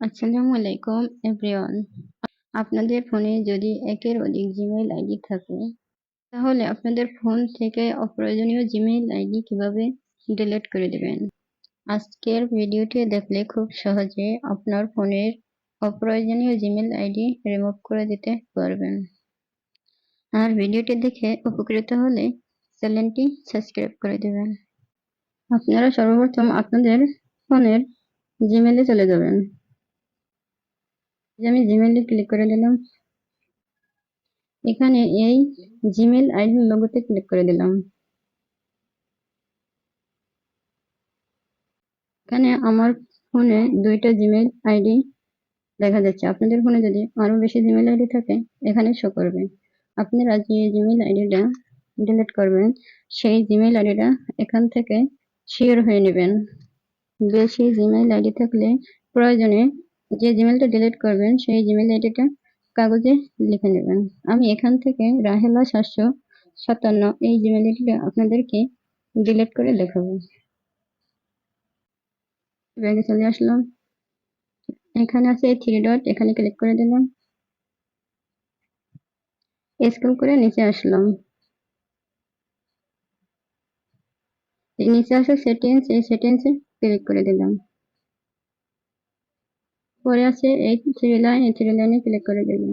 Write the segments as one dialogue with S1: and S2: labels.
S1: আসসালামু আলাইকুম, এভরিওয়ান। আপনাদের ফোনে যদি একের অধিক জিমেইল আইডি থাকে, তাহলে আপনাদের ফোন থেকে অপ্রয়োজনীয় জিমেইল আইডি কীভাবে ডিলিট করে দেবেন? আজকের ভিডিওটি দেখলে খুব সহজে আপনার ফোনের অপ্রয়োজনীয় জিমেইল আইডি রিমুভ করে দিতে পারবেন। আর ভিডিওটি দেখে উপকৃত হলে চ্যানেলটি সাবস্ক্রাইব করে দেবেন। আপনারা সর্বপ্রথম আপনাদের ফোনের জিমেইলে চলে যাবেন। আমি জিমেইলে ক্লিক করে দিলাম। এখানে এই জিমেল আইডি লোগোতে ক্লিক করে দিলাম। এখানে আমার ফোনে দুইটা জিমেল আইডি দেখা যাচ্ছে। আপনাদের ফোনে যদি আরও বেশি জিমেল আইডি থাকে, এখানে শো করবে। আপনারা যে জিমেল আইডিটা ডিলিট করবেন, সেই জিমেইল আইডিটা এখান থেকে শেয়ার হয়ে নেবেন। বেশি জিমেইল আইডি থাকলে প্রয়োজনে যে জিমেলটা ডিলিট করবেন, সেই জিমেল আইডিটা কাগজে লিখে নেবেন। আমি এখান থেকে রাহেলা সাতশো সাতান্ন এই জিমেল আইডিটা আপনাদেরকে ডিলিট করে দেখাবো। ব্যাগে চলে আসলাম। এখানে আছে থ্রি ডট এখানে ক্লিক করে দিলাম। স্ক্রল করে নিচে আসলাম। নিচে আসে সেটিংস এই সেটিংসে ক্লিক করে দিলাম। পরে আছে এই থ্রি লাইন এই থ্রি লাইনে ক্লিক করে দেবেন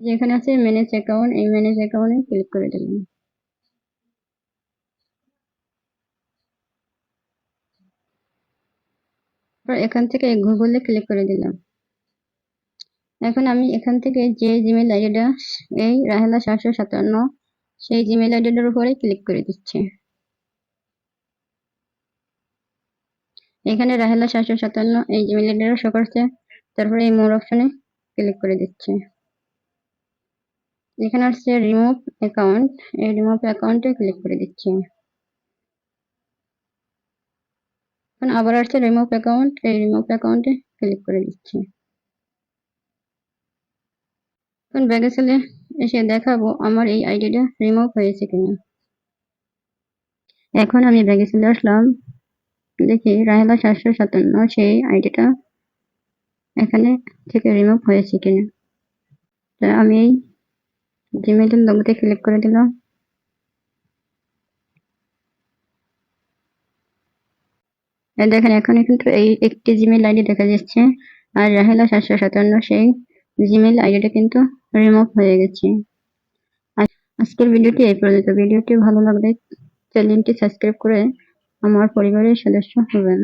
S1: যেখানে আছে ম্যানেজ অ্যাকাউন্ট এই ম্যানেজ অ্যাকাউন্টে ক্লিক করে দেবেন এখান থেকে গুগলে ক্লিক করে দিলাম এখন আমি এখান থেকে যে জিমেল আইডিটা এই রাহেলা সাতশো সাতান্ন সেই জিমেল আইডিটার উপরে ক্লিক করে দিচ্ছি এখানে রাহেলা সাতশো সাতান্ন এই জিমেল আইডিটা শো করছে। তারপরে এই মোর অপশনে ক্লিক করে দিচ্ছি। এখানে আসছে রিমুভ অ্যাকাউন্ট এই রিমুভ অ্যাকাউন্টে ক্লিক করে দিচ্ছি। এখন আবার আসছে রিমুভ অ্যাকাউন্ট এই রিমুভ অ্যাকাউন্টে ক্লিক করে দিচ্ছি। এখন ব্যাগে চলে এসে দেখাবো আমার এই আইডিটা রিমুভ হয়েছে কিনা। এখন আমি ব্যাগে চলে আসলাম। দেখি রাহেলা সাতশো সাতান্ন সেই আইডিটা এখানে থেকে রিমুভ হয়েছে কিনা। তা আমি এই জিমেইলের লোগোতে ক্লিক করে দিলাম। দেখেন, এখন কিন্তু এই একটি জিমেল আইডি দেখা যাচ্ছে, আর রাহেলা সাতশো সাতান্ন সেই জিমেইল আইডিটা কিন্তু রিমুভ হয়ে গেছে। আজকের ভিডিওটি এই পর্যন্ত। ভিডিওটি ভালো লাগলে চ্যানেলটি সাবস্ক্রাইব করে আমার পরিবারের সদস্য হবেন।